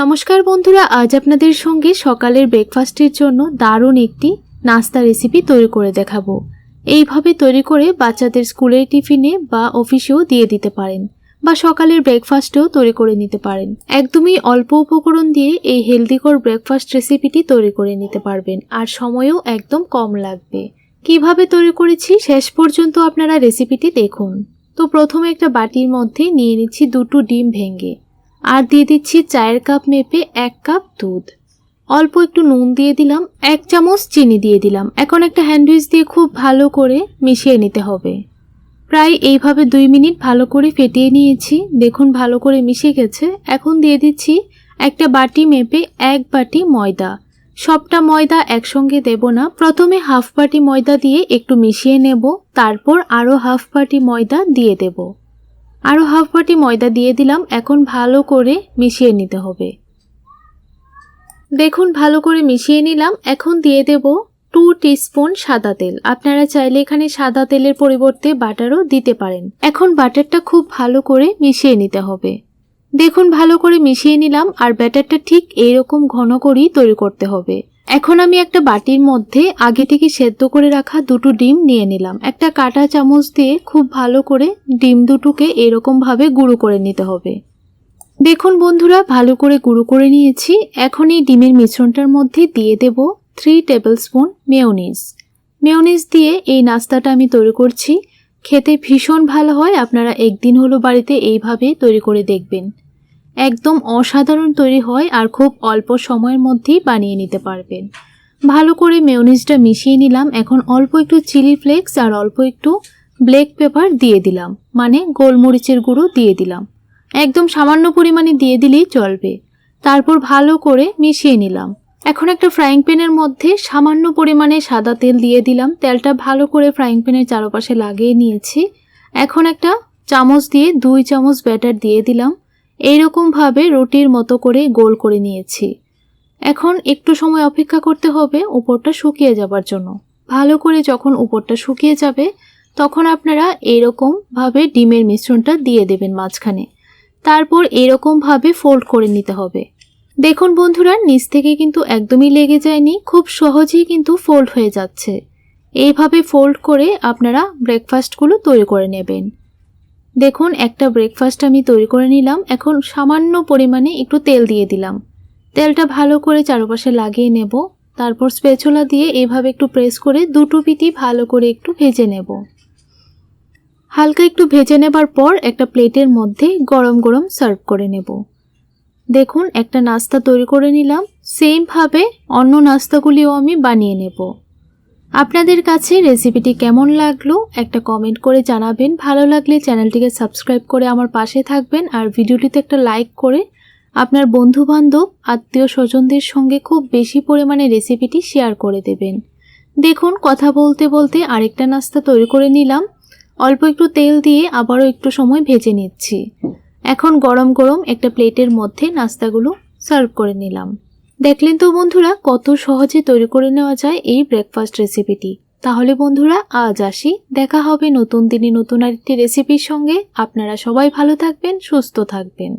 নমস্কার বন্ধুরা, আজ আপনাদের সঙ্গে সকালের ব্রেকফাস্টের জন্য দারুণ একটি নাস্তা রেসিপি তৈরি করে দেখাবো। এইভাবে তৈরি করে বাচ্চাদের স্কুলের টিফিনে বা অফিসেও দিয়ে দিতে পারেন বা সকালের ব্রেকফাস্টেও তৈরি করে নিতে পারেন। একদমই অল্প উপকরণ দিয়ে এই হেলদিকর ব্রেকফাস্ট রেসিপিটি তৈরি করে নিতে পারবেন আর সময়ও একদম কম লাগবে। কীভাবে তৈরি করেছি শেষ পর্যন্ত আপনারা রেসিপিটি দেখুন। তো প্রথমে একটা বাটির মধ্যে নিয়ে নিচ্ছি দুটো ডিম ভেঙে। আর দিয়ে দিচ্ছি চায়ের কাপ মেপে এক কাপ দুধ। অল্প একটু নুন দিয়ে দিলাম, এক চামচ চিনি দিয়ে দিলাম। এখন একটা হ্যান্ডউইচ দিয়ে খুব ভালো করে মিশিয়ে নিতে হবে। প্রায় এইভাবে দুই মিনিট ভালো করে ফেটিয়ে নিয়েছি। দেখুন ভালো করে মিশে গেছে। এখন দিয়ে দিচ্ছি একটা বাটি মেপে এক বাটি ময়দা। সবটা ময়দা একসঙ্গে দেব না। প্রথমে হাফ বাটি ময়দা দিয়ে একটু মিশিয়ে নেব, তারপর আরও হাফ বাটি ময়দা দিয়ে দেব। আরও হাফ বাটি ময়দা দিয়ে দিলাম, এখন ভালো করে মিশিয়ে নিতে হবে। দেখুন, ভালো করে মিশিয়ে নিলাম। এখন দিয়ে দেব টু টিস্পুন সাদা তেল। আপনারা চাইলে এখানে সাদা তেলের পরিবর্তে বাটারও দিতে পারেন। এখন বাটারটা খুব ভালো করে মিশিয়ে নিতে হবে। দেখুন, ভালো করে মিশিয়ে নিলাম, আর ব্যাটারটা ঠিক এইরকম ঘন করেই তৈরি করতে হবে। এখন আমি একটা বাটির মধ্যে আগে থেকে সেদ্ধ করে রাখা দুটো ডিম নিয়ে নিলাম। একটা কাটা চামচ দিয়ে খুব ভালো করে ডিম দুটোকে এরকমভাবে গুঁড়ো করে নিতে হবে। দেখুন বন্ধুরা, ভালো করে গুঁড়ো করে নিয়েছি। এখন এই ডিমের মিশ্রণটার মধ্যে দিয়ে দেব three tablespoon mayonnaise mayonnaise দিয়ে এই নাস্তাটা আমি তৈরি করছি। খেতে ভীষণ ভালো হয়, আপনারা একদিন হলো বাড়িতে এইভাবে তৈরি করে দেখবেন। একদম অসাধারণ তৈরি হয় আর খুব অল্প সময়ের মধ্যেই বানিয়ে নিতে পারবেন। ভালো করে মেয়নিজটা মিশিয়ে নিলাম। এখন অল্প একটু চিলি ফ্লেক্স আর অল্প একটু ব্ল্যাক পেপার দিয়ে দিলাম। মানে গোলমরিচের গুঁড়ো দিয়ে দিলাম। একদম সামান্য পরিমাণে দিয়ে দিলেই চলবে। তারপর ভালো করে মিশিয়ে নিলাম। এখন একটা ফ্রাইং প্যানের মধ্যে সামান্য পরিমাণে সাদা তেল দিয়ে দিলাম। তেলটা ভালো করে ফ্রাইং প্যানের চারপাশে লাগিয়ে নিয়েছি। এখন একটা চামচ দিয়ে দুই চামচ ব্যাটার দিয়ে দিলাম। এইরকমভাবে রুটির মতো করে গোল করে নিয়েছি। এখন একটু সময় অপেক্ষা করতে হবে উপরটা শুকিয়ে যাবার জন্য। ভালো করে যখন উপরটা শুকিয়ে যাবে, তখন আপনারা এরকমভাবে ডিমের মিশ্রণটা দিয়ে দেবেন মাঝখানে। তারপর এরকমভাবে ফোল্ড করে নিতে হবে। দেখুন বন্ধুরা, নিচ থেকে কিন্তু একদমই লেগে যায়নি, খুব সহজেই কিন্তু ফোল্ড হয়ে যাচ্ছে। এইভাবে ফোল্ড করে আপনারা ব্রেকফাস্টগুলো তৈরি করে নেবেন। দেখুন, একটা ব্রেকফাস্ট আমি তৈরি করে নিলাম। এখন সামান্য পরিমাণে একটু তেল দিয়ে দিলাম। তেলটা ভালো করে চারপাশে লাগিয়ে নেব। তারপর স্পেচুলা দিয়ে এভাবে একটু প্রেস করে দুটো পিটি ভালো করে একটু ভেজে নেব। হালকা একটু ভেজে নেবার পর একটা প্লেটের মধ্যে গরম গরম সার্ভ করে নেব। দেখুন, একটা নাস্তা তৈরি করে নিলাম। সেমভাবে অন্য নাস্তাগুলিও আমি বানিয়ে নেব। আপনাদের কাছে রেসিপিটি কেমন লাগল? একটা কমেন্ট করে জানাবেন। ভালো লাগলে চ্যানেলটিকে সাবস্ক্রাইব করে আমার পাশে থাকবেন আর ভিডিওটিতে একটা লাইক করে আপনার বন্ধুবান্ধব আত্মীয় স্বজনদের সঙ্গে খুব বেশি পরিমাণে রেসিপিটি শেয়ার করে দেবেন। দেখুন, কথা বলতে বলতে আরেকটা নাস্তা তৈরি করে নিলাম। অল্প একটু তেল দিয়ে আবারও একটু সময় ভেজে নিচ্ছি। এখন গরম গরম একটা প্লেটের মধ্যে নাস্তাগুলো সার্ভ করে নিলাম। দেখলেন তো বন্ধুরা, কত সহজে তৈরি করে নেওয়া যায় এই ব্রেকফাস্ট রেসিপিটি তাহলে বন্ধুরা, আজ আসি। দেখা হবে নতুন দিনে নতুন আরেকটি রেসিপির সঙ্গে। আপনারা সবাই ভালো থাকবেন, সুস্থ থাকবেন।